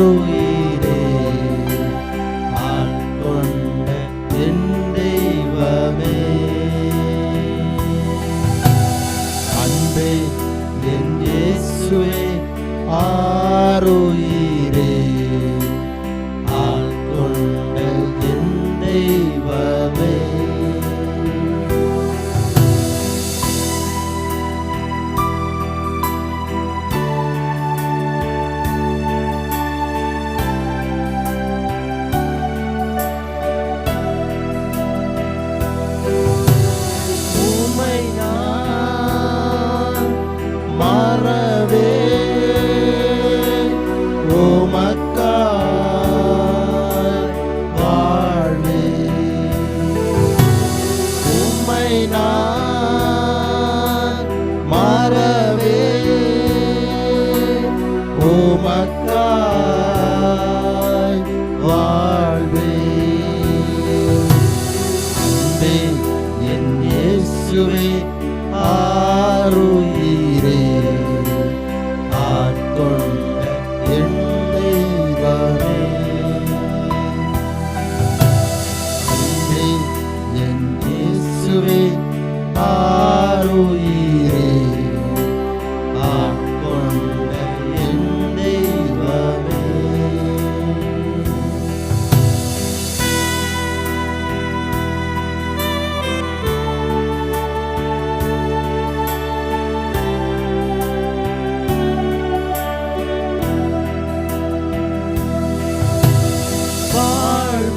என்றுயிரே ஆட்கொண்ட என் தெய்வமே. அன்பே என் இயேசுவே ஆ இயேசுவே என் இயேசுவே ஆருயிரே ஆட்கொண்ட என் தெய்வமே என் இயேசுவே ஆ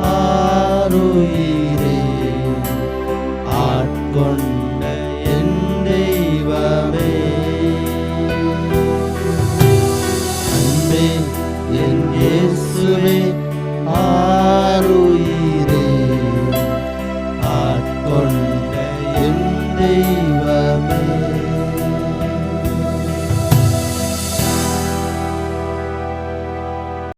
சாவோ எதுதான் பிரிக்க முடியும் வாழ்வோ சாவோ எதுதான்